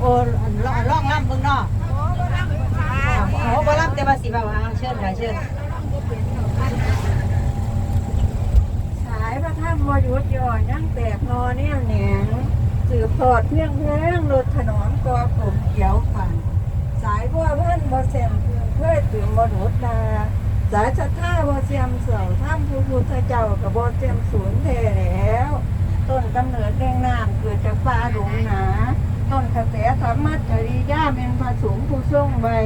โอ้ลองลองล่ำเบิ่งเนาะโอ้บ่ล่ำแต่ว่าสิบ่าวเอาเชิญค่ะเชิญสายพระธรรมวยุทธย่อยังแตกนอเนี่ยเหนงสืบทอดเพียงเพลงรถถนอมกอผมเขียวฝัน สายบัวเพิ่นบ่เสียมเพื่อนเพื่อตื่นบ่หดดาสายศรัทธาบ่เสียมเสาถ้ำผู้พุทธเจ้ากับบ่เสียมศูนย์เทแล้ว ต้นกำเนิดแดงน้ำเกิดจากฟ้าหลงนาต้นกระ แสธรรมะจริยาเป็นพระสงฆ์ผู้ทรงไว้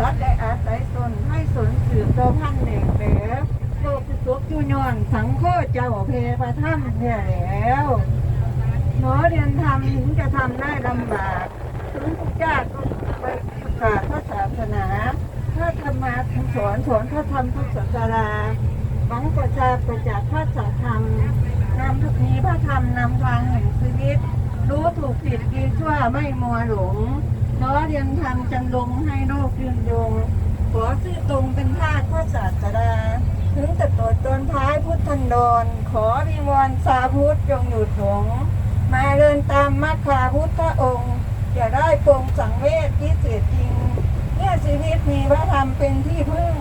รัดได้อาศัยตนให้สนสืบตัวพันเด็กแหลโลกสุขจุยอนสังโฆเจ้าเพประถ้ำแท้แล้วหมอเรียนทำถึงจะทำได้ลำบากถึงทุกยากก็ไปประกาศพระศาสนาถ้าธรรมาทสอนสอนพระธรรมทุกศาสนาหวังประชาประจักษ์พระศาสธรรมนำทุกนี้พระธรรมนำทางแห่งชีวิต รู้ถูก ผิดดีชั่วไม่มัวหลงล้อเรียนทำจันลงให้โลกยืนยง ขอซื่อตรงเป็นทาสพระศาสดา ถึงแต่ตดตนท้ายพุทธันดร ขอวิงวอนสาพุทธจงหยุดหลงมาเดินตามมัคคาพุทธองค์อย่าได้ปรงสังเวชที่เสียจริง เมื่อชีวิตมีพระธรรมเป็นที่พึ่ง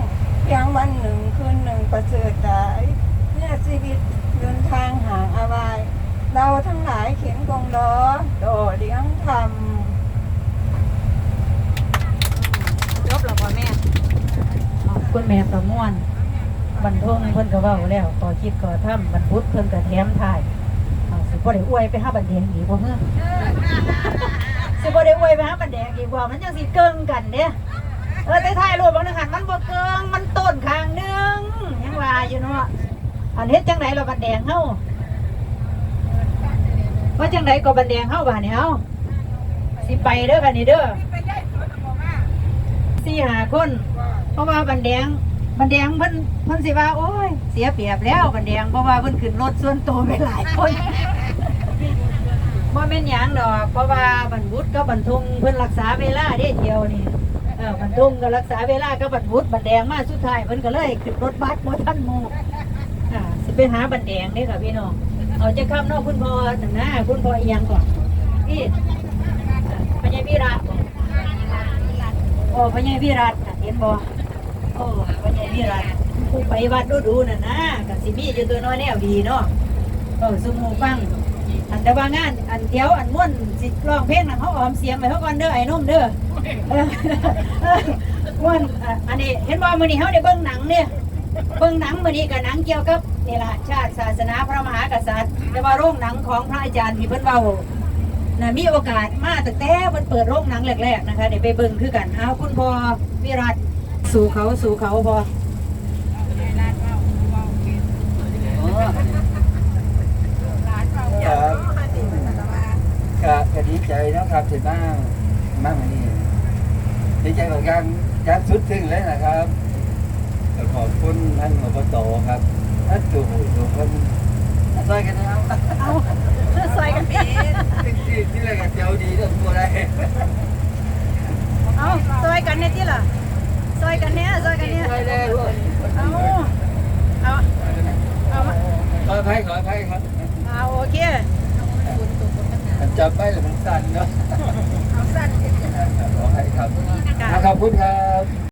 เพียงวันหนึ่งคืนหนึ่งประเสริฐใจเมื่อชีวิตเดินทางห่างอาวายเราทั้งหลายเขียนกงล้อต่อ เลี้ยงธรรมจบแล้วพ่อแม่ขอบคุณแม่ประมวลบรรทงเพิ่นก็เว้าแล้วต่อคิดก่อทำบรรพุทธเพิ่นก็แถมถ่ายเอาสิบ่ได้อวยไปหาบันแดงอีกบ่เฮ้อสิบ่ได้อวยไปหาบันแดงอีกบ่มันจังสิเกิงกันเด้เออแต่ถ่ายรูปบางนึงหันมันบ่เกิงมันต้นข้างหนึงยังว่าอยู่เนาะอันเฮ็ดจังได๋เราบันแดงเฮาว่าจังไดก็บันแดงเฮาบาดนี้เฮา สิไปเด้อกันนี่เด้อสี่หาคน เพราะว่าบันแดงบันแดงเพิ่นเพิ่นสิว่าโอ้ย เสียเปรียบแล้วบันแดงเพราะว่าเพิ่นขึ้นรถส่วนตัวไปหลายคนบ่แม่นหยังดอกเพราะว่าบรรพุทกับบรรทุงเพิ่นรักษาเวลาได้เที่ยวนี่เออบรรทุงก็รักษาเวลากับบรรพุทบันแดงมาสุดท้ายเพิ่นก็เลยขึ้นรถบัสบ่ทันหมู่อ่าสิไปหาบันแดงเด้อค่ะพี่น้องเอาจะข้ามนอกคุณพ่อนั่นนะคุณพ่ออีหยังก่อนพี่ วิระบ่โอ้พญายวิรัตเห็นบ่โอ้พญายวิรัตผู้ไปวัดดูดูน่ะนะกับสิมีอยู่ตัวน้อยแนวดีเนาะเออสมูฟังอันแต่ว่างานอันเทียวอันม่วนสิร้องเพลงน่ะเขาออมเสียงไว้เขาก่อนเด้อไอ้นุ่มเด้อม่วนอันนี้เห็นบ่มื้อนี้เฮาได้เบิ่งหนังเนี่ยเบิ่งหนังมื้อนี้ก็หนังเกี่ยวกับนี่ล่ะชาติศาสนาพระมหากษัตริย์แต่ว่าโรงหนังของพระอาจารย์ที่เพิ่นเว้า นะมีโอกาสมาตั้งแต่มันเปิดโรงหนังแรกๆนะคะเดี๋ยวไปเบิ่งคือกันเอาคุณพ่อวิรัตสู่เขาสู่เขาพอครับก็ก็ดีใจนะครับที่มามาวันนี้ดีใจกับการการสุดซึ้งเลยนะครับก็ขอบคุณท่านอบตครับท่านจูหูทุกคนซอยกันนะครับเอาซอยกันพี่ที่ที่แรกก็เจ้าดีเรื่องตัวอะไร เอาซอยกัน เนี่ยที่ล่ะซอยกันเนี่ยซอยกันเนี่ยซอยแรกด้วยเอาเอาเอามาขออภัยขออภัยครับเอาโอเคมันจับไปแล้วมันสั่นเนาะเอาสั้นขออภัยครับขอบคุณครับ